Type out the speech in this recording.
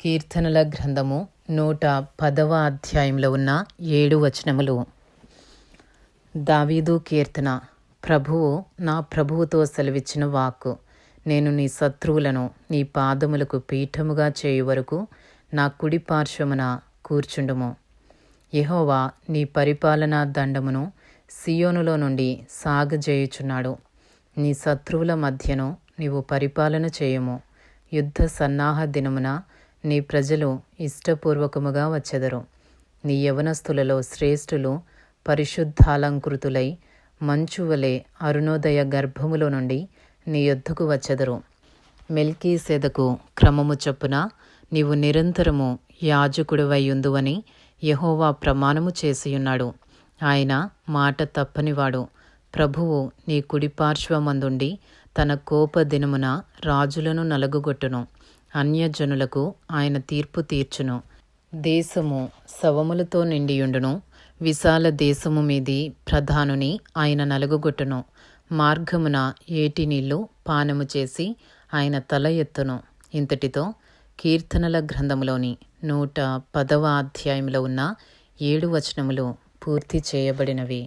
కీర్తనల గ్రంథము నూట పదవ అధ్యాయంలో ఉన్న ఏడు వచనములు. దావీదు కీర్తన ప్రభువు నా ప్రభువుతో సెలవిచ్చిన వాక్కు. నేను నీ శత్రువులను నీ పాదములకు పీఠముగా చేయు వరకు నా కుడి పార్శ్వమున కూర్చుండుము. యహోవా నీ పరిపాలనా దండమును సియోనులో నుండి సాగజేయుచున్నాడు. నీ శత్రువుల మధ్యను నీవు పరిపాలన చేయుము. యుద్ధ సన్నాహ దినమున నీ ప్రజలు ఇష్టపూర్వకముగా వచ్చెదరు. నీ యవనస్తులలో శ్రేష్ఠులు పరిశుద్ధాలంకృతులై మంచువలే అరుణోదయ గర్భములో నుండి నీ యొద్దకు వచ్చెదరు. మెల్కీసెదకు క్రమము చొప్పున నీవు నిరంతరము యాజకుడివైయుందువని యహోవా ప్రమాణము చేసియున్నాడు. ఆయన మాట తప్పనివాడు. ప్రభువు నీ కుడిపార్శ్వమందుండి తన కోప దినమున రాజులను నలుగుగొట్టును. అన్యజనులకు ఆయన తీర్పు తీర్చును. దేశము శవములతో నిండియుండును. విశాల దేశము మీది ప్రధానుని ఆయన నలుగుగొట్టును. మార్గమున ఏటి నీళ్ళు పానము చేసి ఆయన తల ఎత్తును. ఇంతటితో కీర్తనల గ్రంథములోని నూట పదవ అధ్యాయంలో ఉన్న ఏడు వచనములు పూర్తి చేయబడినవి.